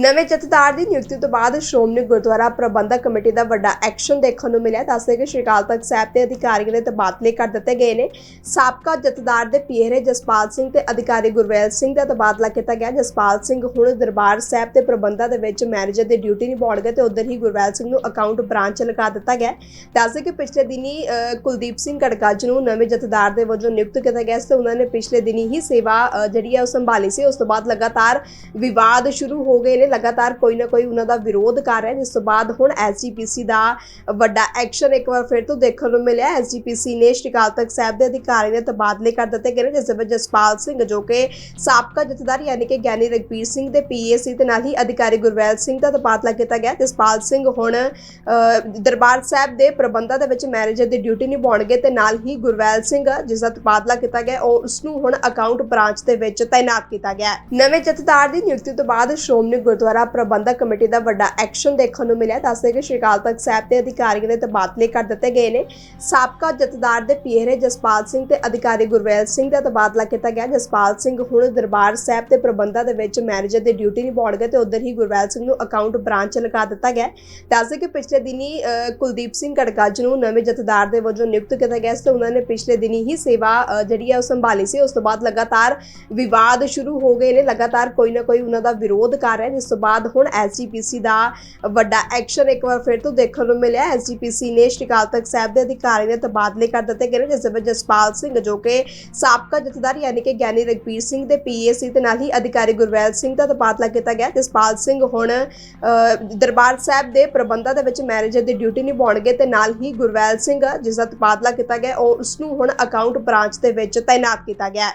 ਨਵੇਂ ਜਥੇਦਾਰ ਦੀ ਨਿਯੁਕਤੀ ਤੋਂ ਬਾਅਦ ਸ਼੍ਰੋਮਣੀ ਗੁਰਦੁਆਰਾ ਪ੍ਰਬੰਧਕ ਕਮੇਟੀ ਦਾ ਵੱਡਾ ਐਕਸ਼ਨ ਦੇਖਣ ਨੂੰ ਮਿਲਿਆ। ਦੱਸਦੇ ਕਿ ਸ਼੍ਰੀ ਅਕਾਲ ਤਖਤ ਸਾਹਿਬ ਦੇ ਅਧਿਕਾਰੀਆਂ ਦੇ ਤਬਾਦਲੇ ਕਰ ਦਿੱਤੇ ਗਏ ਨੇ। ਸਾਬਕਾ ਜਥੇਦਾਰ ਦੇ ਪੀਰੇ ਜਸਪਾਲ ਸਿੰਘ ਤੇ ਅਧਿਕਾਰੀ ਗੁਰਵੈਲ ਸਿੰਘ ਦਾ ਤਬਾਦਲਾ ਕੀਤਾ ਗਿਆ। ਜਸਪਾਲ ਸਿੰਘ ਹੁਣ ਦਰਬਾਰ ਸਾਹਿਬ ਦੇ ਪ੍ਰਬੰਧਾਂ ਦੇ ਵਿੱਚ ਮੈਨੇਜਰ ਦੀ ਡਿਊਟੀ ਨਿਭਾਉਣਗੇ ਤੇ ਉਧਰ ਹੀ ਗੁਰਵੈਲ ਸਿੰਘ ਨੂੰ ਅਕਾਊਂਟ ਬ੍ਰਾਂਚ ਲਗਾ ਦਿੱਤਾ ਗਿਆ। ਦੱਸਦੇ ਕਿ ਪਿਛਲੇ ਦਿਨੀ ਕੁਲਦੀਪ ਸਿੰਘ ਗੜਗੱਜ ਨੂੰ ਨਵੇਂ ਜਥੇਦਾਰ ਦੇ ਵਜੋਂ ਨਿਯੁਕਤ ਕੀਤਾ ਗਿਆ ਸੀ ਤੇ ਉਹਨਾਂ ਨੇ ਪਿਛਲੇ ਦਿਨੀ ਹੀ ਸੇਵਾ ਜਿਹੜੀ ਹੈ ਉਹ ਸੰਭਾਲੀ ਸੀ। ਉਸ ਤੋਂ ਬਾਅਦ ਲਗਾਤਾਰ ਵਿਵਾਦ ਸ਼ੁਰੂ ਹੋ ਗਏ ਨੇ। ਲਗਾਤਾਰ ਕੋਈ ਨਾ ਕੋਈ ਉਹਨਾਂ ਦਾ ਵਿਰੋਧ ਕਰ ਰਿਹਾ ਜਿਸ ਤੋਂ ਬਾਅਦ ਹੁਣ ਐਸਜੀਪੀਸੀ ਦਾ ਵੱਡਾ ਐਕਸ਼ਨ ਇੱਕ ਵਾਰ ਫਿਰ ਤੋਂ ਦੇਖਣ ਨੂੰ ਮਿਲਿਆ ਐਸਜੀਪੀਸੀ ਨੇ ਸ਼੍ਰੀ ਅਕਾਲ ਤਖਤ ਸਾਹਿਬ ਦੇ ਅਧਿਕਾਰੀ ਦੇ ਤਬਾਦਲੇ ਕਰ ਦਿੱਤੇ ਗਏ ਨੇ ਜਿਸ ਦੇ ਵਿੱਚ ਜਸਪਾਲ ਸਿੰਘ ਜੋ ਕਿ ਸਾਬਕਾ ਜਥੇਦਾਰ ਯਾਨੀ ਕਿ ਗਿਆਨੀ ਰਗਵੀਰ ਸਿੰਘ ਦੇ ਪੀਏਸੀ ਤੇ ਨਾਲ ਹੀ ਅਧਿਕਾਰੀ ਗੁਰਵੈਲ ਸਿੰਘ ਦਾ ਤਬਾਦਲਾ ਕੀਤਾ ਗਿਆ। ਜਸਪਾਲ ਸਿੰਘ ਹੁਣ ਅ, ਦਰਬਾਰ ਸਾਹਿਬ ਦੇ ਪ੍ਰਬੰਧਾਂ ਦੇ ਵਿੱਚ ਮੈਨੇਜਰ ਦੀ ਡਿਊਟੀ ਨਿਭਾਉਣਗੇ ਤੇ ਨਾਲ ਹੀ ਗੁਰਵੈਲ ਸਿੰਘ ਜਿਸ ਦਾ ਤਬਾਦਲਾ ਕੀਤਾ ਗਿਆ ਉਹ ਉਸ ਨੂੰ ਹੁਣ ਅਕਾਊਂਟ ਬ੍ਰਾਂਚ ਦੇ ਵਿੱਚ ਤਾਇਨਾਤ ਕੀਤਾ ਗਿਆ ਨਵੇਂ ਜਥੇਦਾਰ ਦੀ ਨਿਯੁਕਤੀ ਤੋਂ ਬਾਅਦ ਸ਼੍ਰੋਮਣੀ ਗੁਰਦੁਆਰਾ ਪ੍ਰਬੰਧਕ ਕਮੇਟੀ ਦਾ ਵੱਡਾ ਐਕਸ਼ਨ ਦੇਖਣ ਨੂੰ ਮਿਲਿਆ। ਦੱਸਦੇ ਕਿ ਸ਼੍ਰੀ ਅਕਾਲ ਤਖਤ ਸਾਹਿਬ ਦੇ ਅਧਿਕਾਰੀਆਂ ਦੇ ਤਬਾਦਲੇ ਕਰ ਦਿੱਤੇ ਗਏ ਨੇ। ਸਾਬਕਾ ਜਥੇਦਾਰ ਦੇ ਪੀਰੇ ਜਸਪਾਲ ਸਿੰਘ ਤੇ ਅਧਿਕਾਰੀ ਗੁਰਵੈਲ ਸਿੰਘ ਦਾ ਤਬਾਦਲਾ ਕੀਤਾ ਗਿਆ। ਜਸਪਾਲ ਸਿੰਘ ਹੁਣ ਦਰਬਾਰ ਸਾਹਿਬ ਦੇ ਪ੍ਰਬੰਧਾਂ ਦੇ ਵਿੱਚ ਮੈਨੇਜਰ ਦੀ ਡਿਊਟੀ ਨਿਭਾਉਣਗੇ ਤੇ ਉਧਰ ਹੀ ਗੁਰਵੇਲ ਸਿੰਘ ਨੂੰ ਅਕਾਊਂਟ ਬ੍ਰਾਂਚ ਲਗਾ ਦਿੱਤਾ ਗਿਆ। ਦੱਸਦੇ ਕਿ ਪਿਛਲੇ ਦਿਨੀ ਅ, ਕੁਲਦੀਪ ਸਿੰਘ ਗੜਗੱਜ ਨੂੰ ਨਵੇਂ ਜਥੇਦਾਰ ਦੇ ਵਜੋਂ ਨਿਯੁਕਤ ਕੀਤਾ ਗਿਆ ਸੀ ਤੇ ਉਹਨਾਂ ਨੇ ਪਿਛਲੇ ਦਿਨੀ ਹੀ ਸੇਵਾ ਜਿਹੜੀ ਹੈ ਉਹ ਸੰਭਾਲੀ ਸੀ। ਉਸ ਤੋਂ ਬਾਅਦ ਲਗਾਤਾਰ ਵਿਵਾਦ ਸ਼ੁਰੂ ਹੋ ਗਏ ਨੇ। ਲਗਾਤਾਰ ਕੋਈ ਨਾ ਕੋਈ ਉਹਨਾਂ ਦਾ ਵਿਰੋਧ ਕਰ ਰਿਹਾ ਜਿਸ ਤੋਂ ਬਾਅਦ ਹੁਣ ਐਸਜੀਪੀਸੀ ਦਾ ਵੱਡਾ ਐਕਸ਼ਨ ਇੱਕ ਵਾਰ ਫਿਰ ਤੋਂ ਦੇਖਣ ਨੂੰ ਮਿਲਿਆ। ਐਸਜੀਪੀਸੀ ਨੇ ਸ਼੍ਰੀ ਅਕਾਲ ਤਖਤ ਸਾਹਿਬ ਦੇ ਅਧਿਕਾਰੀ ਦੇ ਤਬਾਦਲੇ ਕਰ ਦਿੱਤੇ ਗਏ ਨੇ, ਜਿਸ ਵਿੱਚ ਜਸਪਾਲ ਸਿੰਘ ਜੋ ਕਿ ਸਾਬਕਾ ਜਥੇਦਾਰ ਯਾਨੀ ਕਿ ਗਿਆਨੀ ਰਗਵੀਰ ਸਿੰਘ ਦੇ ਪੀਏਸੀ ਤੇ ਨਾਲ ਹੀ ਅਧਿਕਾਰੀ ਗੁਰਵੈਲ ਸਿੰਘ ਦਾ ਤਬਾਦਲਾ ਕੀਤਾ ਗਿਆ। ਜਸਪਾਲ ਸਿੰਘ ਹੁਣ ਦਰਬਾਰ ਸਾਹਿਬ ਦੇ ਪ੍ਰਬੰਧਾਂ ਦੇ ਵਿੱਚ ਮੈਨੇਜਰ ਦੀ ਡਿਊਟੀ ਨਿਭਾਉਣਗੇ ਤੇ ਨਾਲ ਹੀ ਗੁਰਵੈਲ ਸਿੰਘ, ਜਿਸ ਦਾ ਤਬਾਦਲਾ ਕੀਤਾ ਗਿਆ, ਉਹ ਉਸ ਨੂੰ ਹੁਣ ਅਕਾਊਂਟ ਬ੍ਰਾਂਚ ਦੇ ਵਿੱਚ ਤਾਇਨਾਤ ਕੀਤਾ ਗਿਆ